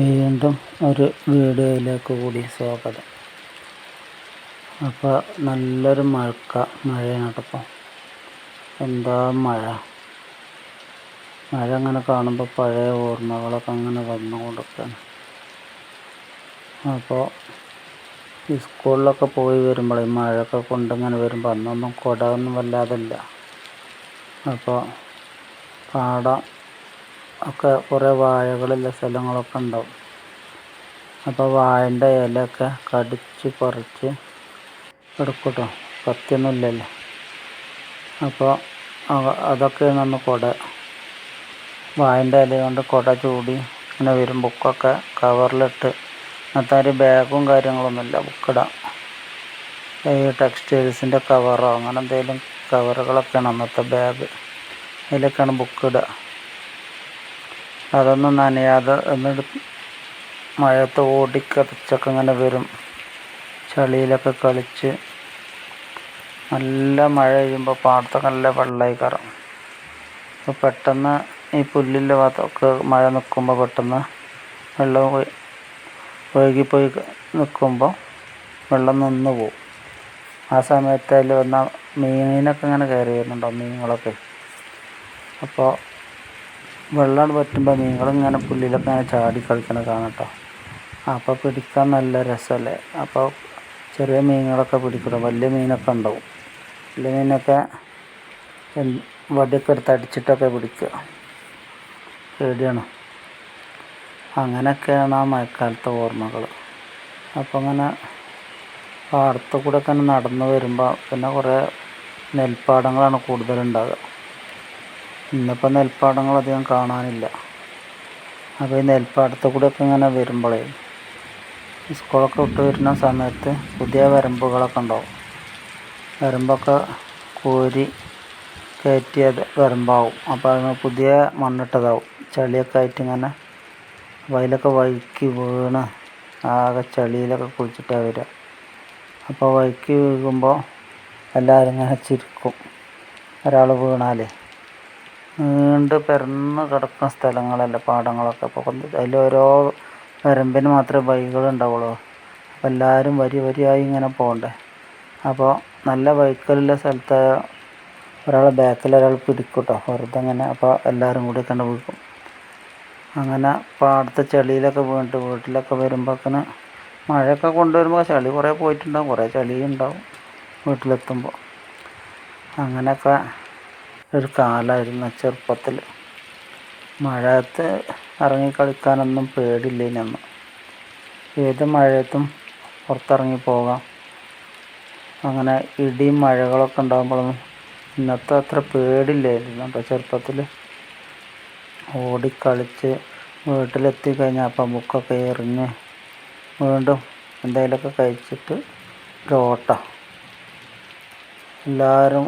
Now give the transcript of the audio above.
വീണ്ടും ഒരു വീഡിയോയിലേക്ക് കൂടി സ്വാഗതം. അപ്പോൾ നല്ലൊരു മഴക്ക മഴയാണ് എന്താ മഴ? മഴ അങ്ങനെ കാണുമ്പോൾ പഴയ ഓർമ്മകളൊക്കെ അങ്ങനെ വന്നുകൊണ്ടിരിക്കുകയാണ് അപ്പോൾ ഈ സ്കൂളിലൊക്കെ പോയി വരുമ്പോൾ മഴയൊക്കെ കൊണ്ടിങ്ങനെ വരുമ്പോൾ അന്നൊന്നും കുട ഒന്നും വല്ലാതില്ല. അപ്പോൾ പാടം ഒക്കെ കുറേ വാഴകളുള്ള സ്ഥലങ്ങളൊക്കെ ഉണ്ടാവും. അപ്പോൾ വാഴന്റെ ഇലയൊക്കെ കടിച്ച് പറിച്ച് എടുക്കട്ടോ. കേട്ടോ കത്തിയൊന്നുമില്ലല്ലോ അപ്പോൾ അതൊക്കെയാണ് അന്ന് കുട. വാഴന്റെ ഇല കൊണ്ട് കുട ചൂടി ഇങ്ങനെ വരും. ബുക്കൊക്കെ കവറിലിട്ട് അന്നത്തെ ഒരു ബാഗും കാര്യങ്ങളൊന്നുമില്ല. ബുക്കിടാം ഈ ടെക്സ്റ്റൈൽസിന്റെ കവറോ അങ്ങനെ എന്തെങ്കിലും കവറുകളൊക്കെയാണ് അന്നത്തെ ബാഗ്. അതിലൊക്കെയാണ് ബുക്കിടുക അതൊന്നും നനയാതെ എന്നിട്ട് മഴയത്ത് ഓടിക്കതച്ചൊക്കെ ഇങ്ങനെ വരും. ചളിയിലൊക്കെ കളിച്ച് നല്ല മഴ പെയ്യുമ്പോൾ പാടത്തൊക്കെ നല്ല വെള്ളമായി കയറും. അപ്പോൾ പെട്ടെന്ന് ഈ പുല്ലിന്റെ ഭാഗത്തൊക്കെ മഴ നിൽക്കുമ്പോൾ പെട്ടെന്ന് വെള്ളം ഒഴുകിപ്പോയി നിൽക്കുമ്പോൾ വെള്ളം നിന്ന് പോവും. ആ സമയത്ത് അതിൽ വന്ന മീനൊക്കെ ഇങ്ങനെ കയറി വരുന്നുണ്ടോ മീനുകളൊക്കെ? അപ്പോൾ വെള്ളം പറ്റുമ്പോൾ മീനുകളിങ്ങനെ പുല്ലിലൊക്കെ ഇങ്ങനെ ചാടി കളിക്കണ കാണാം കേട്ടോ അപ്പോൾ പിടിക്കാൻ നല്ല രസമല്ലേ അപ്പോൾ ചെറിയ മീനുകളൊക്കെ പിടിക്കണം വലിയ മീനൊക്കെ ഉണ്ടാവും. വലിയ മീനൊക്കെ വടിയൊക്കെ എടുത്ത് അടിച്ചിട്ടൊക്കെ പിടിക്കുക. പേടിയാണ്. അങ്ങനെയൊക്കെയാണ് ആ മഴക്കാലത്തെ ഓർമ്മകൾ അപ്പോൾ അങ്ങനെ പാടത്ത് കൂടെ ഒക്കെ നടന്നു വരുമ്പോൾ പിന്നെ കുറേ നെൽപ്പാടങ്ങളാണ് കൂടുതലുണ്ടാകുക ഇന്നിപ്പോൾ നെൽപ്പാടങ്ങൾ അധികം കാണാനില്ല. അപ്പോൾ ഈ നെൽപ്പാടത്ത് ഒക്കെ ഇങ്ങനെ വരുമ്പോഴേ സ്കൂളൊക്കെ വിട്ട് വരുന്ന സമയത്ത് പുതിയ വരമ്പുകളൊക്കെ ഉണ്ടാവും. വരമ്പൊക്കെ കോരി കയറ്റിയത് വരമ്പാവും. അപ്പോൾ അതിന് പുതിയ മണ്ണിട്ടതാവും. ചളിയൊക്കെ ആയിട്ട് ഇങ്ങനെ വയലൊക്കെ വഴുക്കി വീണ് ആകെ ചളിയിലൊക്കെ കുളിച്ചിട്ടാണ് വരിക. അപ്പോൾ വഴുക്കി വീഴുമ്പോൾ എല്ലാവരും ഇങ്ങനെ ചിരിക്കും. ഒരാൾ വീണാലേ നീണ്ട് പരന്ന് കിടക്കുന്ന സ്ഥലങ്ങളല്ല പാടങ്ങളൊക്കെ. അപ്പോൾ ഓരോ വരമ്പിന് മാത്രമേ ബൈക്കുകളുണ്ടാവുള്ളൂ അപ്പോൾ എല്ലാവരും വരി വരിയായി ഇങ്ങനെ പോകണ്ടേ അപ്പോൾ നല്ല വൈക്കലുള്ള സ്ഥലത്ത് ഒരാൾ ബാക്കിൽ ഒരാൾ പിടിക്കും കേട്ടോ വെറുതെ അങ്ങനെ അപ്പോൾ എല്ലാവരും കൂടി കണ്ട് വീഴും. അങ്ങനെ പാടത്തെ ചെളിയിലൊക്കെ വീണിട്ട് വീട്ടിലൊക്കെ വരുമ്പോഴേക്കിന് മഴയൊക്കെ കൊണ്ടുവരുമ്പോൾ ചളി കുറേ പോയിട്ടുണ്ടാവും കുറേ ചളിയുണ്ടാവും വീട്ടിലെത്തുമ്പോൾ അങ്ങനെയൊക്കെ ഒരു കാലമായിരുന്നു ചെറുപ്പത്തിൽ. മഴയത്ത് ഇറങ്ങി കളിക്കാനൊന്നും പേടില്ലേനന്ന് ഏത് മഴയത്തും പുറത്തിറങ്ങി പോകാം. അങ്ങനെ ഇടിയും മഴകളൊക്കെ ഉണ്ടാകുമ്പോഴൊന്നും ഇന്നത്തെ അത്ര പേടില്ലായിരുന്നു അപ്പോൾ ചെറുപ്പത്തിൽ ഓടിക്കളിച്ച് വീട്ടിലെത്തി കഴിഞ്ഞാൽ അപ്പം ബുക്കൊക്കെ എറിഞ്ഞ് വീണ്ടും എന്തെങ്കിലുമൊക്കെ കഴിച്ചിട്ട് ഒരു ഓട്ടം. എല്ലാവരും